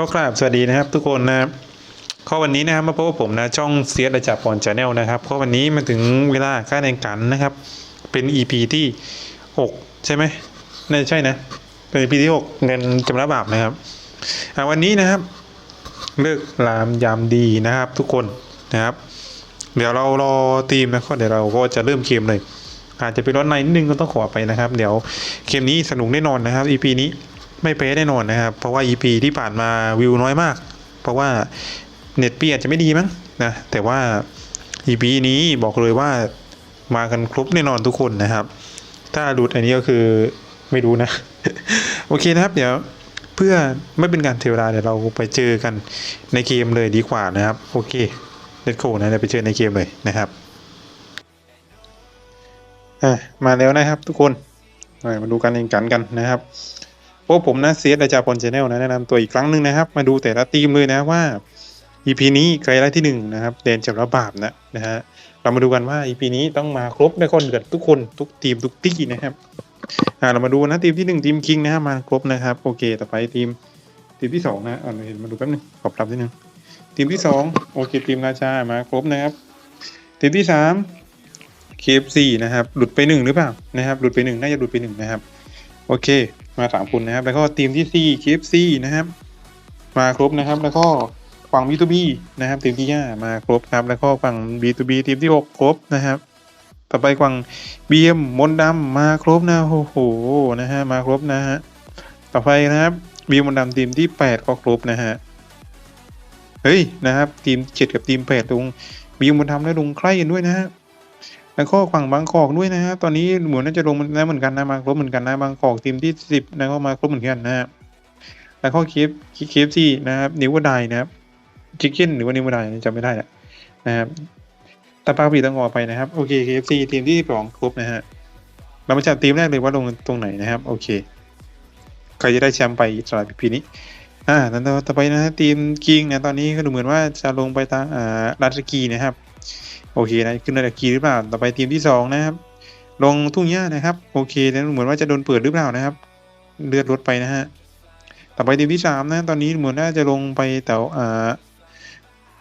ก็กราบสวัสดีนะครับทุกคนนะครับข้อวันนี้นะครับมาพบกับผมนะช่องเสียระจับปอนชาแนลนะครับข้อวันนี้มาถึงเวลาการแข่งขันนะครับ เป็น EP ที่ 6 ใช่ไหมน่าจะใช่นะ เป็น EP ที่6เงินจำระบาปนะครับวันนี้นะครับ เลิกลามยามดีนะครับทุกคนนะครับ เดี๋ยวเรารอทีมนะก็เดี๋ยวเราก็จะเริ่มเกมเลย อาจจะเป็นรถในนิดนึงก็ต้องขอไปนะครับ เดี๋ยวเกมนี้สนุกแน่นอนนะครับ EP นี้ ไม่เป๊ะแน่นอนนะครับ เพราะว่า EP ที่ผ่านมาวิวน้อยมาก เพราะว่าเน็ตปีอาจจะไม่ดีมั้งนะแต่ว่า EP นี้บอกเลยว่ามากันครบแน่นอนทุกคนนะครับ ถ้าหลุดอันนี้ก็คือไม่รู้นะ โอเคนะครับ เดี๋ยวเพื่อไม่เป็นการเทเวลาเดี๋ยวเราไปเจอกันในเกมเลยดีกว่านะครับ โอเคเลตโคนะเดี๋ยวไปเจอในเกมเลยนะครับอะมาแล้วนะครับทุกคนมาดูการแข่งขันกันนะครับ พวกผมนะเซียสอาจารย์พลชาแนลนะแนะนำตัวอีกครั้งหนึ่งนะครับ มาดูแต่ละทีมเลยนะว่า EP นี้ใครได้ที่หนึ่งนะครับเดนจับระบาปนะนะฮะเรามาดูกันว่า EP นี้ต้องมาครบได้คนเกิดทุกคนทุกทีมทุกที่นะครับอ่าเรามาดูนะทีมที่หนึ่งทีมคิงนะฮะมาครบนะครับโอเค ต่อไปทีมทีมที่สองนะอ่าเห็นมาดูแป๊บนึงขอบรับนิดนึงทีมที่สองโอเคทีมราชามาครบนะครับทีมที่สาม KFC นะครับหลุดไปหนึ่งหรือเปล่านะครับหลุดไปหนึ่งน่าจะหลุดไปหนึ่งนะครับโอเค มาสามคนนะครับ แล้วก็ทีมที่สี่ KFC นะครับ มาครบนะครับ แล้วก็ฝั่ง B2B นะครับทีมที่ห้ามาครบครับ แล้วก็ฝั่ง B2B ทีมที่หกครบนะครับ ต่อไปฝั่ง BM มนต์ดำมาครบนะโอ้โหนะฮะมาครบนะฮะต่อไปนะครับ BM มนต์ดำทีมที่แปดก็ครบนะฮะเฮ้ยนะครับทีมเจ็ดกับทีมแปดลง BM มนต์ดำและลงใกล้กันด้วยนะฮะ แล้วก็ฝั่งบางกอกด้วยนะฮะตอนนี้เหมือนน่าจะลงแล้วเหมือนกันนะมาครบเหมือนกันนะบางกอกทีมที่สิบนะก็มาครบเหมือนกันนะฮะแล้วก็เคฟเคฟซีนะครับนิวไดนะครับชิคเก้นหรือว่านิวไดจำไม่ได้แหละนะครับตาปาปีต้องออกไปนะครับโอเคเคฟซีทีมที่สองครบนะฮะเรามาจับทีมแรกเลยว่าลงตรงไหนนะครับโอเคใครจะได้แชมป์ไปสำหรับปีนี้อ่าแล้วต่อไปนะทีมกิงนี่ยตอนนี้ก็ดูเหมือนว่าจะลงไปทางอ่าราชกีนะครับ โอเคนะขึ้นระดับกีหรือเปล่าต่อไปทีมที่สองนะครับลงทุ่งหญ้านะครับ โอเคแล้วเหมือนว่าจะโดนเปิดหรือเปล่านะครับ เลือดลดไปนะฮะต่อไปทีมที่สามนะตอนนี้เหมือนน่าจะลงไปแถวอ่า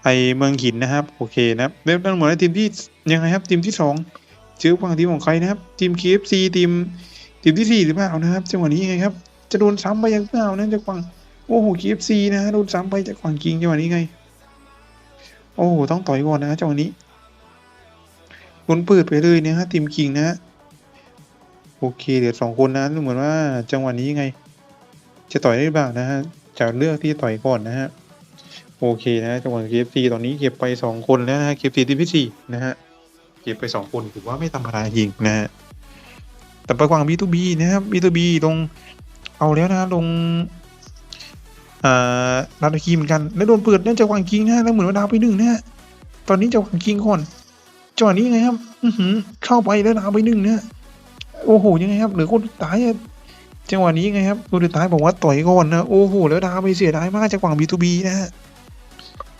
ไอเมืองหินนะครับโอเคนะครับแล้วเหมือนว่าทีมที่ยังไงครับทีมที่สองชื่อฝั่งทีมของใครนะครับทีม KFC ทีมทีมที่สี่หรือเปล่านะครับจังหวะนี้ยังไงครับจะโดนซ้ำไปยังเปล่านะจากฝั่งโอ้โห KFC นะฮะโดนซ้ำไปจากฝั่งกิงจังหวะนี้ไง โอ้โหต้องต่อยก่อนนะจังหวะนี้ คนเปิดไปเลยเนี่ยฮะทีมคิงนะฮะโอเคเหลือสองคนนะดูเหมือนว่าจังหวะนี้ยังไง จะต่อยได้หรือเปล่านะฮะจะเลือกที่ต่อยก่อนนะฮะโอเคนะจังหวะเคฟซีตอนนี้เก็บไปสองคนแล้วนะฮะเคฟซีทีมที่สี่นะฮะเก็บไปสองคนถือว่าไม่ธรรมดาจริงนะฮะแต่ไปกวาง B2B นะครับ B2B ลงเอาแล้วนะลงอ่านาตคีเหมือนกัน แล้วโดนเปิดเนื่องจากวางคิงนะแล้วเหมือนว่าดาวไปหนึ่งนะฮะตอนนี้จะวางคิงก่อน จังหวะนี้ยังไงครับ อือหือเข้าไปแล้วดาวไปหนึ่งเนี่ยโอ้โหยังไงครับเหลือคนสุดท้ายจังหวะนี้ยังไงครับคนสุดท้ายบอกว่าต่อยก่อนนะโอ้โหแล้วดาวไปเสียดายมากจากฝั่ง B2B นะฮะ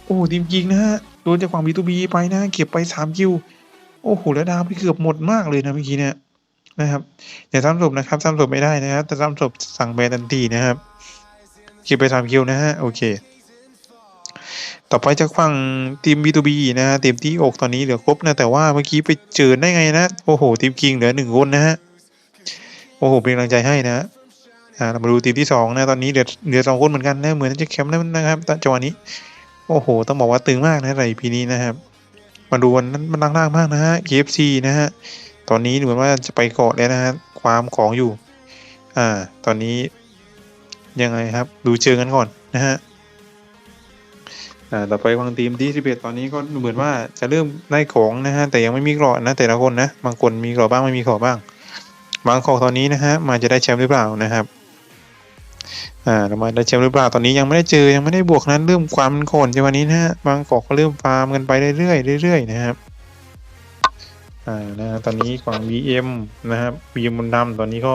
โอ้โหทีมจริงนะฮะโดนจากฝั่ง B2B ไปนะเก็บไปสามคิวโอ้โหแล้วดาวไปเกือบหมดมากเลยนะเมื่อกี้เนี่ยนะครับอย่าซ้ำศพนะครับซ้ำศพไม่ได้นะครับแต่ซ้ำศพสั่งแบนทันทีนะครับเก็บไปสามคิวนะฮะโอเค ต่อไปจากฝั่งทีม B2B นะฮะทีมที่อกตอนนี้เหลือครบนะแต่ว่าเมื่อกี้ไปเจอได้ไงนะโอ้โหทีมคิงเหลือหนึ่งคนนะฮะโอ้โหเป็นกำลังใจให้นะอ่าเรามาดูทีมที่สองนะตอนนี้เหลือเหลือสองคนเหมือนกันนะเหมือนจะแคมป์แล้วนะครับต่จังหวะนี้ โอ้โห ต้องบอกว่าตึงมากนะในพีนี้นะครับ มาดูวันนั้นมันล่างๆมากนะฮะ KFC นะฮะตอนนี้เหมือนว่าจะไปเกาะแล้วนะฮะความของอยู่ อ่า ตอนนี้ยังไงครับ ดูเชิงกันก่อนนะฮะ อ่าต่อไปบางทีมที่สิบเอ็ดตอนนี้ก็เหมือนว่าจะเริ่มได้ของนะฮะแต่ยังไม่มีกราะนะ แต่ละคนนะบางคนมีกราะบ้างไม่มีกราะบ้างบางของตอนนี้นะฮะมาจะได้แชมป์หรือเปล่านะครับอ่าเรามาได้แชมป์หรือเปล่าตอนนี้ยังไม่ได้เจอยังไม่ได้บวกนั้นเริ่มความมันโคนในวันนี้นะฮะบางกอกก็เริ่มฟาร์มกันไปเรื่อยๆเรื่อยๆนะครับอ่านะตอนนี้ฝั่ง BM นะครับ BM บนดำตอนนี้ก็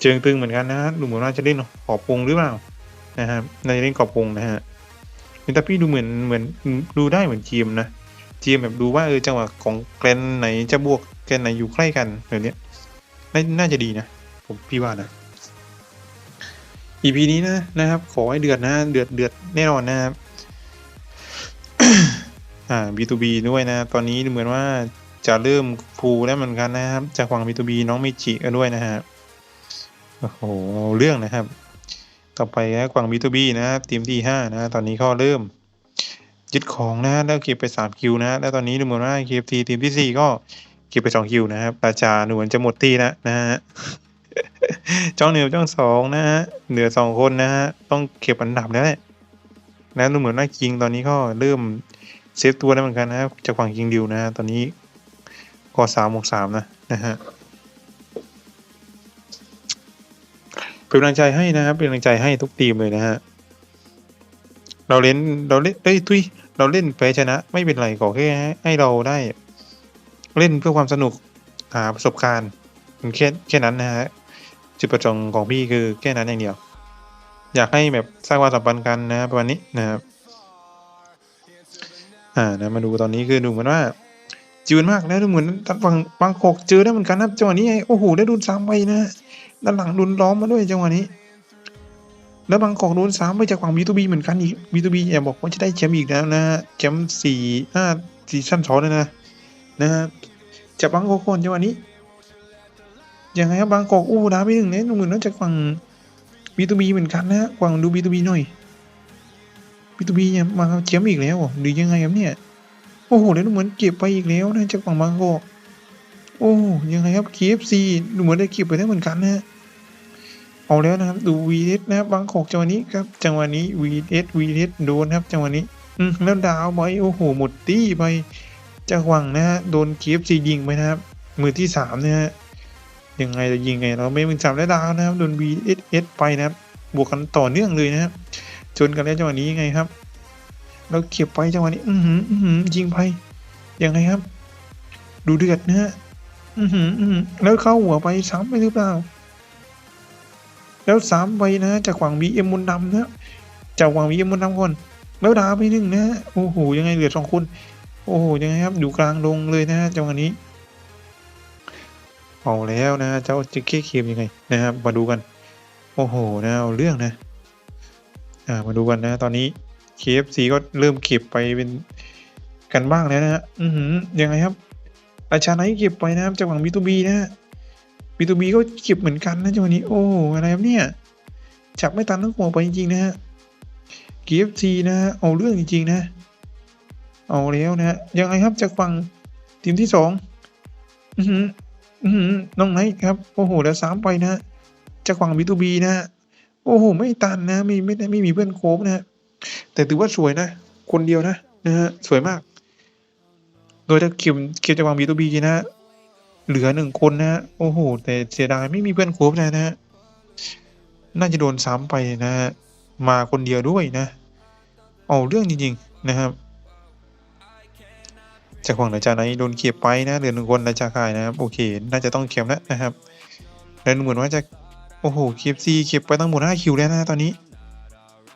เชิงตึงเหมือนกันนะฮะดูเหมือนว่าจะเล่นขอบวงหรือเปล่านะครับน่าจะเล่นขอบวงนะฮะ แต่พี่ดูเหมือนเหมือนดูได้เหมือนจีมนะจีมแบบดูว่าเออจังหวะของแกรนไหนจะบวกแกรนไหนอยู่ใกล้กันแบบเนี้ยน,น่าจะดีนะ ผมพี่ว่านะ EP นี้นะนะครับ ขอให้เดือดนะ เดือดเดือดแน่นอนนะครับอ่า B2B ด้วยนะ ตอนนี้ดูเหมือนว่าจะเริ่มฟูแล้วเหมือนกันนะครับ จากฝั่ง B2B น้องมิจิก็ด้วยนะฮะโอ้โหเอาเรื่องนะครับ ต่อไปนะฝั่ง B2B นะครับทีมที่ห้านะตอนนี้ก็เริ่มยึดของนะแล้วเก็บไปสามคิวนะ แล้วตอนนี้ดูเหมือนว่า KFT ทีมที่สี่ก็เก็บไปสองคิวนะครับราชาดูเหมือนจะหมดตีแล้วนะฮะจ้องหนึ่งจ้องสองนะฮะเหลือสองคนนะฮะต้องเก็บอันดับแล้วแหละนะดูเหมือนว่าคิงตอนนี้ก็เริ่มเซฟตัวได้เหมือนกันนะครับจากฝั่งคิงดิวนะฮะตอนนี้ก็สามหกสามนะนะฮะ เป็นกำลังใจให้นะครับเป็นกำลังใจให้ทุกทีมเลยนะฮะเราเล่นเราเล่นเอ้ยทุยเราเล่นแพ้ชนะไม่เป็นไรขอแค่ให้เราได้ เล่นเพื่อความสนุกหาประสบการณ์แค่แค่นั้นนะฮะจุดประสงค์ของพี่คือแค่นั้นอย่างเดียว อยากให้แบบสร้างความสัมพันธ์กันนะประมาณนี้นะครับอ่านะมาดูตอนนี้คือดูเหมือนว่า จืดมากนะดูเหมือนทางฝั่งบางกอกเจอได้เหมือนกันนะจังหวะนี้ไงโอ้โหได้ดุนสามไปนะด้านหลังดุนล้อมมาด้วยจังหวะนี้ แล้วบางกอกโดนสามไปจากฝั่งบีทูบีเหมือนกันอีกบีทูบีอย่าบอกว่าจะได้แชมป์อีกแล้วนะแชมป์สี่ห้าซีซั่นสองเลยนะนะฮะจากบางกอกคนจังหวะนี้ยังไงครับบางกอกอู้ดาไปหนึ่งเนี่ยเหมือนน่าจะฝั่งบีทูบีเหมือนกันนะฝั่งดูบีทูบีหน่อยบีทูบีเนี่ยมาเจียมอีกแล้วหรือยังไงครับเนี่ย อ้โหแล้วเหมือนเก็บไปอีกแล้วนะจากฝั่งบางกอกโอ้ยังไงครับ KFC ดูเหมือนได้เก็บไปได้เหมือนกันนะเอาแล้วนะครับ ดู VS นะครับบางกอกจังหวะนี้ครับ จังหวะนี้ VS VS โดนครับ จังหวะนี้ อืมแล้วดาวไปโอ้โห หมดตี้ไปจากฝั่งนะฮะโดน KFC ยิงไปนะครับ มือที่สามนะฮะยังไงจะยิงไงเราไม่เป็นสามได้ดาวนะครับโดน VSS ไปนะครับบวกกันต่อเนื่องเลยนะครับชนกันแล้วจังหวะนี้ยังไงครับ เราเก็บไปจังหวะนี้ อือหืออือหือยิงไปยังไงครับ ดูเดือดนะฮะอือหืออือหือแล้วเข้าหัวไปซ้ำไปหรือเปล่า แล้วซ้ำไปนะจากฝั่ง BM มนต์ดำนะจากฝั่ง BM มนต์ดำก่อนแล้วดาวไปหนึ่งนะโอ้โหยังไงเหลือสองคนโอ้โหยังไงครับอยู่กลางลงเลยนะจังหวะนี้เอาแล้วนะเจ้าจะเค้เค็มยังไงนะครับมาดูกัน โอ้โหนะเอาเรื่องนะ อ่ามาดูกันนะตอนนี้ KFC ก็เริ่มเก็บไปเป็นกันบ้างแล้วนะฮะอือหือยังไงครับอาชาไนเก็บไปนะครับจากฝั่ง B2B นะฮะ B2B ก็เก็บเหมือนกันนะจังหวะนี้โอ้อะไรครับเนี่ยจับไม่ตันทั้งหัวไปจริงๆนะฮะ KFC นะฮะเอาเรื่องจริงๆนะ เอาแล้วนะฮะยังไงครับจากฝั่งทีมที่สองอือหืออืมน้องไนท์ครับโอ้โหแล้วสามไปนะจากฝั่ง B2B นะโอ้โห ไม่ตันนะ ไม่ไม่ได้ไม่มีเพื่อนโคบนะ แต่ถือว่าสวยนะ คนเดียวนะนะฮะสวยมาก โดยถ้าเก็บเก็บจากฝั่ง B2B นะเหลือหนึ่งคนนะโอ้โหแต่เสียดายไม่มีเพื่อนโคบนะนะน่าจะโดนซ้ำไปนะมาคนเดียวด้วยนะ เอาเรื่องจริงๆนะครับจากฝั่งราชาไนโดนเก็บไปนะเหลือหนึ่งคนราชาคายนะครับโอเค น่าจะต้องเข็มแล้วนะครับแล้วเหมือนว่าจะโอ้โหเคฟซีเก็บไปตั้งหมดห้าคิวแล้วนะตอนนี้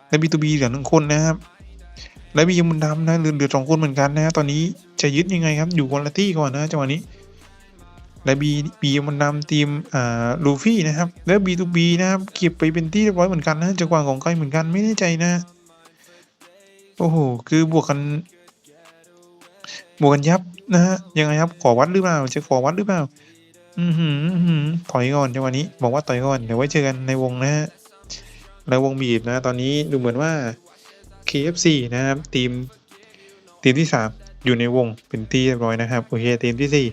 และบีตูบีเหลือหนึ่งคนนะครับ และบียมุนดำนะเหลือเหลือสองคนเหมือนกันนะตอนนี้จะยึดยังไงครับ อยู่คนละที่ก่อนนะจังหวะนี้ และบีบียมุนดำทีมอ่าลูฟี่นะครับ แล้วบีตูบีนะครับเก็บไปเป็นที่เรียบร้อยเหมือนกันนะจากฝั่งของใครเหมือนกันไม่แน่ใจนะโอ้โห คือบวกกัน บวกกันยับนะฮะ ยังไงครับ ขอวัดหรือเปล่า จะขอวัดหรือเปล่า อือหืออื้อหือถอยก่อนจังหวะนี้ บอกว่าถอยก่อน เดี๋ยวไว้เจอกันในวงนะฮะ ในวงบีบนะ ตอนนี้ดูเหมือนว่า KFC นะครับทีมทีมที่สามอยู่ในวงเป็นที่เรียบร้อยนะครับโอเคทีมที่สี่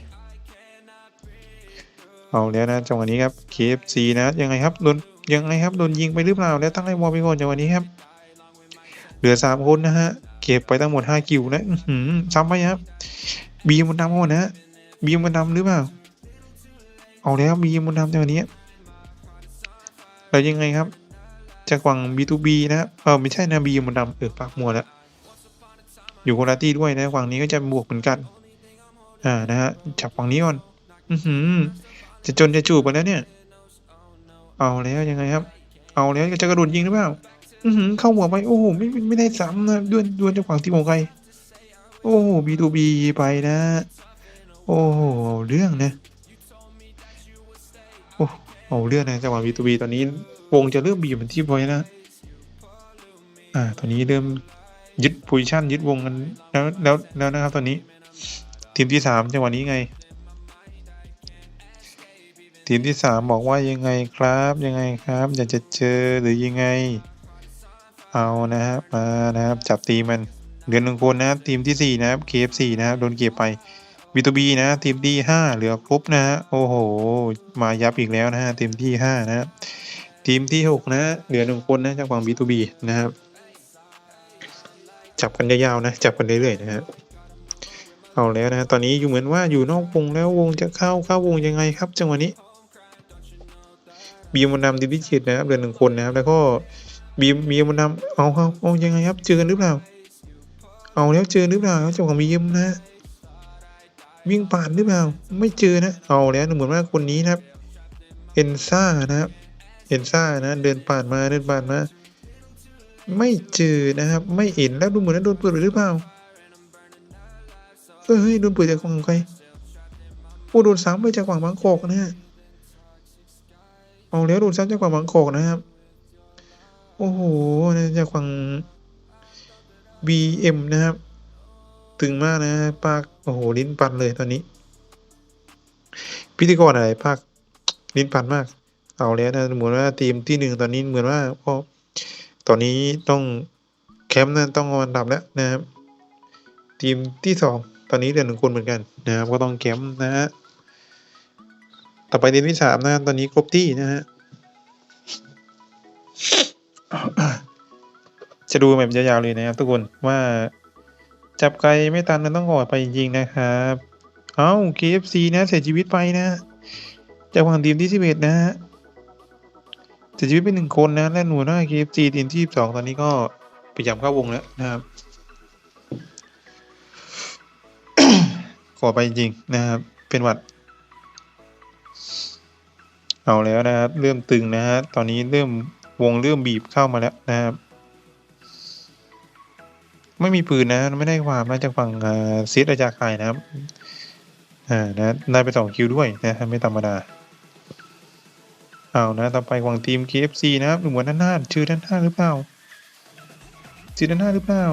เอาแล้วนะจังหวะนี้ครับ KFC นะยังไงครับโดนยังไงครับโดนยิงไปหรือเปล่าแล้วตั้งไอ้วอลไปก่อนจังหวะนี้ครับ เหลือสามคนนะฮะเก็บไปทั้งหมดห้าคิวนะอื้อหือซ้ำไปครับบีมันดำหมดนะบีมันดำหรือเปล่าเอาแล้วบีมันดำจังหวะนี้แล้วยังไงครับ จากฝั่ง B2B นะเออไม่ใช่นะบีมันดำเออปากมัวแล้วอยู่คนละที่ด้วยนะฝั่งนี้ก็จะบวกเหมือนกัน อ่านะฮะจับฝั่งนี้ก่อนอือหือจะจนจะจูบไปแล้วเนี่ย เอาแล้วยังไงครับ เอาแล้วจะกระโดดยิงหรือเปล่าอือหือเข้าหัวไปโอ้โหไม่ไม่ได้ซ้ำนะด้วยด้วยจากฝั่งทีมของใครโอ้โห B2B ไปนะ โอ้โหเอาเรื่องนะโอ้เอาเรื่องนะจังหวะ B2B ตอนนี้ วงจะเริ่มบีบเป็นที่พอยนะ อ่า ตอนนี้เริ่มยึดโพซิชันยึดวงกันแล้วแล้วแล้วนะครับ ตอนนี้ ทีมที่สามจังหวะนี้ไง ทีมที่สามบอกว่ายังไงครับยังไงครับ อยากจะเจอหรือยังไง เอานะครับมานะครับ จับตีมันเหลือหนึ่งคนนะครับทีมที่สี่นะครับ KFC นะครับโดนเก็บไป B2B นะทีมที่ห้าเหลือครบนะฮะโอ้โห มายับอีกแล้วนะฮะทีมที่ห้านะครับ ทีมที่หกนะ เหลือหนึ่งคนนะจากฝั่ง B2B นะครับ จับกันยาวๆนะ จับกันเรื่อยๆนะฮะเอาแล้วนะตอนนี้อยู่เหมือนว่าอยู่นอกวงแล้ววงจะเข้าเข้าวงยังไงครับ จังหวะนี้บีมันนำทีมที่เจ็ดนะครับเหลือหนึ่งคนนะครับ แล้วก็บีมบีมันนำเอาเอาเอายังไงครับ เจอกันหรือเปล่า เอาแล้วเจอหรือเปล่าจังหวะบีมนะ วิ่งผ่านหรือเปล่า ไม่เจอนะ เอาแล้วเหมือนว่าคนนี้นะครับ เอนซ่านะครับ เอ็นซ่านะ เดินผ่านมาเดินผ่านมา ไม่เจอนะครับ ไม่เห็นแล้วดูเหมือนโดนเปิดหรือเปล่าเฮ้ยโดนเปิดจากฝั่งใครโอ้โดนซ้ำไปจากฝั่งบางกอกนะฮะเอาแล้วโดนซ้ำจากฝั่งบางกอกนะครับ โอ้โหนะจากฝั่ง BM นะครับ ตึงมากนะปากโอ้โหลิ้นปันเลยตอนนี้ พิธีกรอะไรภาคลิ้นปันมาก เอาแล้วนะเหมือนว่าทีมที่หนึ่งตอนนี้เหมือนว่าพอตอนนี้ต้องแคมป์นะต้องเอาอันดับแล้วนะครับทีมที่สองตอนนี้เหลือหนึ่งคนเหมือนกันนะครับก็ต้องแคมป์นะฮะต่อไปทีมที่สามนะครับตอนนี้ครบที่นะฮะจะดูแบบยาวๆเลยนะครับทุกคนว่าจับไกลไม่ตันมันต้องออกไปจริงๆนะครับ เอ้า KFC นะเสียชีวิตไปนะจากฝั่งทีมที่สิบเอ็ดนะฮะ เสียชีวิตไปหนึ่งคนนะและหน่วยหน้า KFC ทีมที่สองตอนนี้ก็พยายามเข้าวงแล้วนะครับ ขอไปจริงๆนะครับ เป็นหวัด เอาแล้วนะครับ เริ่มตึงนะฮะตอนนี้เริ่มวงเริ่มบีบเข้ามาแล้วนะครับ ไม่มีปืนนะ ไม่ได้ความนะจากฝั่งเซตอาจารย์ไข่นะครับอ่านะได้ไปสองคิวด้วยนะไม่ธรรมดา เอานะต่อไปฝั่งทีม KFC นะครับดูเหมือนด้านหน้าชื่อด้านหน้าหรือเปล่าชื่อด้านหน้าหรือเปล่า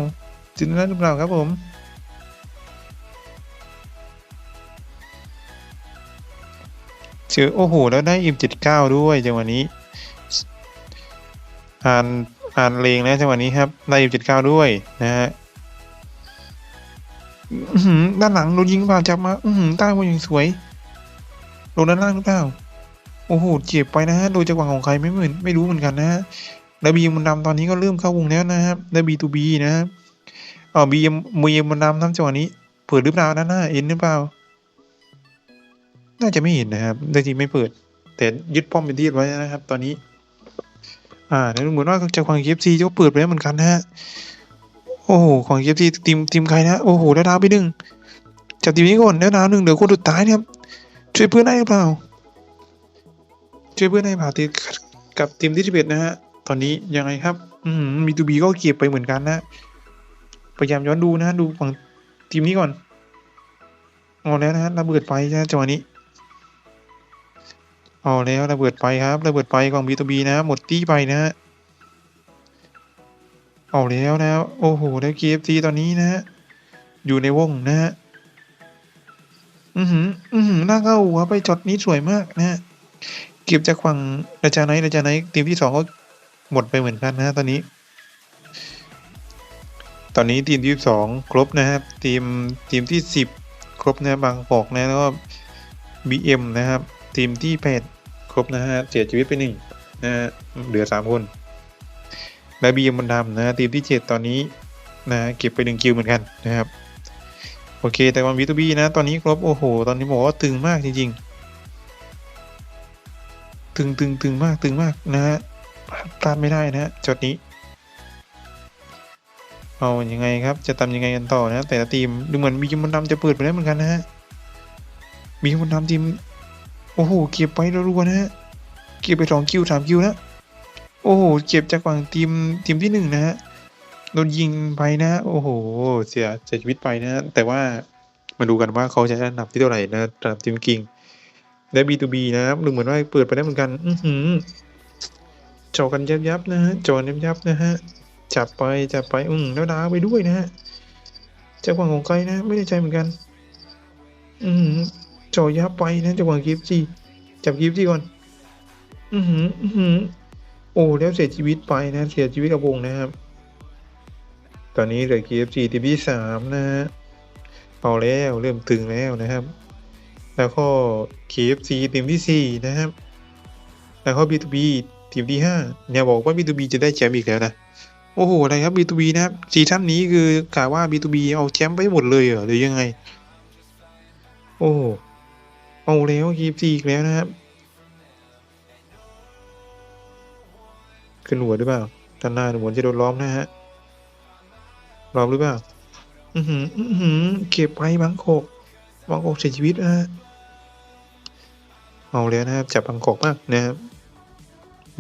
ชื่อด้านหน้าหรือเปล่าครับผมเจอโอ้โหแล้วได้ M79 ด้วยจังหวะนี้อ่านอ่านเลงนะจังหวะนี้ครับได้ M79 ด้วยนะฮะด้านหลังโดนยิงเปล่าจับมา อือหือใต้วงอย่างสวยลงด้านล่างหรือเปล่า โอ้โหเจ็บไปนะฮะโดยจังหวะของใครไม่เหมือนไม่รู้เหมือนกันนะฮะแล้วบีมันดำตอนนี้ก็เริ่มเข้าวงแล้วนะครับแล้วบีทูบีนะครับอ๋อบีมมือมันดำทำจังหวะนี้เปิดหรือเปล่าด้านหน้าเอ็นหรือเปล่า น่าจะไม่เห็นนะครับจริงไม่เปิด แต่ยึดป้อมเป็นที่ไว้นะครับ ตอนนี้ อ่าแล้วเหมือนว่าจากฝั่ง KFC ก็เปิดไปแล้วเหมือนกันนะฮะโอ้โหของ KFC ทีมทีมใครนะโอ้โหได้วดาวไปหนึ่งจับทีมนี้ก่อนได้วดาวหนึ่งเหลือคนสุดท้ายนะครับช่วยเพื่อนได้หรือเปล่า ช่วยเพื่อนได้เปล่าทีกับทีมที่สิบเอ็ดนะฮะ ตอนนี้ยังไงครับ อืมมีตูบีก็เก็บไปเหมือนกันนะ พยายามย้อนดูนะดูฝั่งทีมนี้ก่อนเอาแล้วนะฮะระเบิดไฟนะจังหวะนี้เอาแล้วระเบิดไฟครับระเบิดไฟของบีตูบีนะหมดตี้ไปนะฮะเอาแล้วนะโอ้โหแล้ว KFC ตอนนี้นะฮะอยู่ในวงนะฮะอือหืออือหือหน้าเข้าหัวไปจอดนี้สวยมากนะฮะ เก็บจากฝั่งราชาไนท์ราชาไนท์ทีมที่สองก็หมดไปเหมือนกันนะตอนนี้ ตอนนี้ทีมที่สองครบนะครับ ทีมทีมที่สิบครบนะบางกอกนะแล้วก็ BM นะครับ ทีมที่แปดครบนะฮะเสียชีวิตไปหนึ่งนะฮะเหลือสามคน และ BM มันดำนะทีมที่เจ็ดตอนนี้นะเก็บไปหนึ่งคิวเหมือนกันนะครับโอเคแต่วัน B2B นะ ตอนนี้ครบ โอ้โห ตอนนี้บอกว่าตึงมากจริง ๆ ตึงตึงตึงมากตึงมากนะฮะพลาดไม่ได้นะฮะจดนี้ เอายังไงครับจะทำยังไงกันต่อนะ แต่ละทีมดูเหมือนมีจมันดำจะเปิดไปแล้วเหมือนกันนะฮะมีจมันดำทีมโอ้โหเก็บไปรัวๆนะฮะเก็บไปสองคิวสามคิวนะโอ้โหเก็บจากฝั่งทีมทีมที่หนึ่งนะฮะโดนยิงไปนะ โอ้โห เสียเสียชีวิตไปนะ แต่ว่ามาดูกันว่าเขาจะได้อันดับที่เท่าไหร่นะสำหรับทีมกิง และ B2B นะครับดูเหมือนว่าเปิดไปได้เหมือนกัน อือหือเจาะกันยับยับนะฮะจาะยับยับนะฮะจับไปจับไปอืมแล้วดาวไปด้วยนะฮะจังหวะของใครนะ ไม่ได้ใจเหมือนกัน อืมจาะยับไปนะจังหวะกิฟต์จีจับกิฟต์จีก่อน อือหืออือหือโอ้แล้วเสียชีวิตไปนะ เสียชีวิตกับวงนะครับ ตอนนี้เหลือ KFC ทีมที่สามนะฮะเอาแล้วเริ่มตึงแล้วนะครับ แล้วก็ KFC ทีมที่สี่นะครับ แล้วก็ B2B ทีมที่ห้าเนี่ยบอกว่า B2B จะได้แชมป์อีกแล้วนะ โอ้โห อะไรครับ B2B นะครับซีซั่นนี้คือกะว่า B2B เอาแชมป์ไปหมดเลยเหรอหรือยังไง โอ้โหเอาแล้ว KFC อีกแล้วนะครับ ขึ้นหัวหรือเปล่าด้านหน้าหมือนจะโดนล้อมนะฮะล้อมหรือเปล่า อือหือ อือหือ เก็บไปบางกอกบางกอกเสียชีวิตนะฮะ เอาแล้วนะครับจับบางกอกมากนะครับ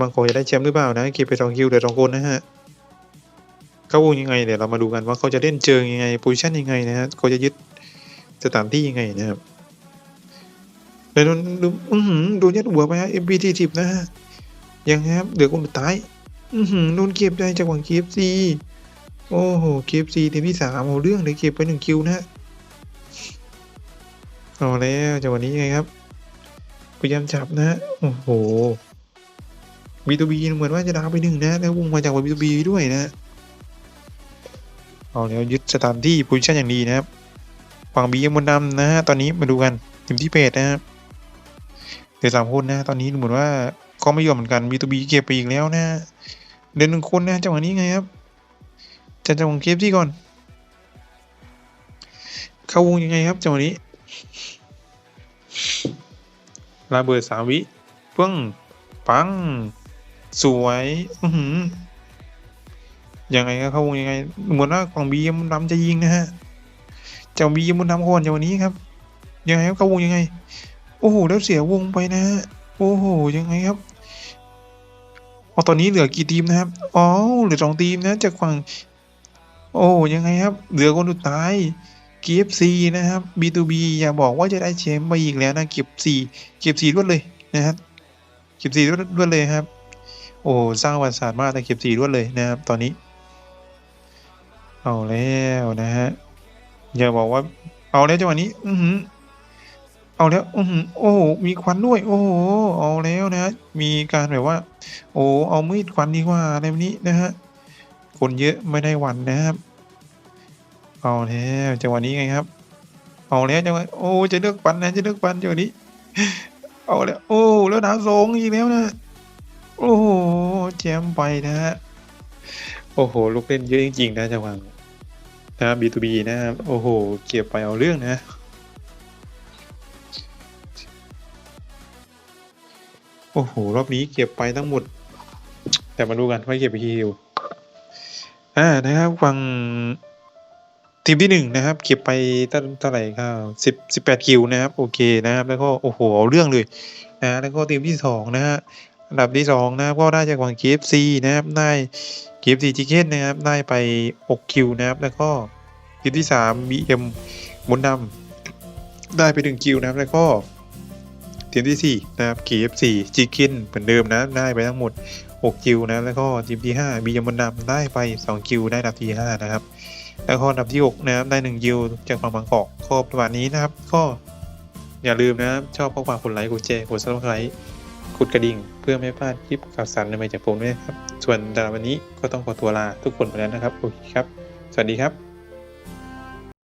บางกอกจะได้แชมป์หรือเปล่านะเก็บไปสองคิวเหลือดสองคนนะฮะเขาวงยังไงเดี๋ยวเรามาดูกันว่าเขาจะเล่นเจอยังไงโพซิชันยังไงนะฮะเขาจะยึดสถานที่ยังไงนะครับแล้วโดนดูอือหือโดนยัดหัวไปฮะ MPT สิบนะฮะยังครับเหลือคนสุดท้ายอือหือโดนเก็บได้จากหวัง KFC โอ้โห KFC ทีมที่สามเอาเรื่องเลยเก็บไปหนึ่งคิวนะฮะเอาแล้วจังหวะนี้ยังไงครับ พยายามจับนะฮะโอ้โห B2B เหมือนว่าจะดาวไปหนึ่งนะ แล้ววงมาจาก B2B ด้วยนะ เอาแล้วยึดสถานที่โพซิชันอย่างดีนะครับฝั่งบียังบนดำนะฮะตอนนี้มาดูกันทีมที่เพจนะครับเหลือสามคนนะ ตอนนี้เหมือนว่าก็ไม่ยอมเหมือนกัน B2B เก็บไปอีกแล้วนะ เดินหนึ่งคนนะจังหวะนี้ไงครับจะจังหวะเคฟที่ก่อน เข้าวงยังไงครับจังหวะนี้ ระเบิดสามวิปึ้งปัง สวยอือหือยังไงครับเข้าวงยังไงเหมือนว่าฝั่งบียังดำจะยิงนะฮะเจ้าบียังดำก่อนจังวะนี้ครับ ยังไงครับเข้าวงยังไง โอ้โหแล้วเสียวงไปนะฮะโอ้โหยังไงครับอ๋อตอนนี้เหลือกี่ทีมนะครับ อ๋อ เหลือสองทีมนะจากฝั่ง โอ้ยังไงครับ เหลือคนสุดท้าย KFC นะครับ B2B อย่าบอกว่าจะได้แชมป์มาอีกแล้วนะเก็บสี่เก็บสี่รวดเลยนะครับเก็บสี่รวดเลยครับ โอ้สร้างประวัติศาสตร์มากแต่เก็บสี่รวดเลยนะครับ ตอนนี้ เอาแล้วนะฮะอย่าบอกว่า เอาแล้วจังหวะนี้ อือหือเอาแล้วอือหือโอ้โหมีควันด้วย โอ้โหเอาแล้วนะมีการแบบว่า โอ้เอามีดควันดีกว่าอะไรแบบนี้นะฮะคนเยอะไม่ได้วันนะครับ เอาแล้วจังหวะนี้ไงครับ เอาแล้วจังหวะโอ้จะเลือกปันนะจะเลือกปันจังหวะนี้ เอาแล้วโอ้แล้วดาวสองอีกแล้วนะโอ้โหแจมไปนะฮะโอ้โหลูกเล่นเยอะจริงๆนะจังหวะนะครับ B2B นะครับโอ้โห เก็บไปเอาเรื่องนะโอ้โห รอบนี้เก็บไปทั้งหมด แต่มาดูกันว่าเก็บไปกี่คิวอ่านะครับฟัง ทีมที่หนึ่งนะครับ เก็บไปเท่าเท่าไหร่ครับสิบสิบแปดคิวนะครับ โอเคนะครับ แล้วก็โอ้โหเอาเรื่องเลยนะแล้วก็ทีมที่สองนะฮะอันดับที่สองนะครับก็ได้จากฝั่ง KFC นะครับได้ KFC Chicken นะครับได้ไป6คิวนะครับ แล้วก็ทีมที่สาม BM มุนดำได้ไป1คิวนะครับ แล้วก็ทีมที่สี่นะครับ KFC Chicken เหมือนเดิมนะได้ไปทั้งหมด6คิวนะแล้วก็ทีมที่ห้า BM มุนดำได้ไป2คิวได้อันดับที่ห้านะครับ แล้วก็อันดับที่หกนะครับ ได้1ยิวจากฝั่งบางกอกก็ประมาณนี้นะครับ ก็อย่าลืมนะครับชอบข้อความกดไลค์กดแชร์กดซับสไครต์กดกระดิ่ง เพื่อไม่พลาดคลิปข่าวสารใหม่จากผมด้วยครับ ส่วนสำหรับวันนี้ก็ต้องขอตัวลาทุกคนไปแล้วนะครับโอเคครับ สวัสดีครับ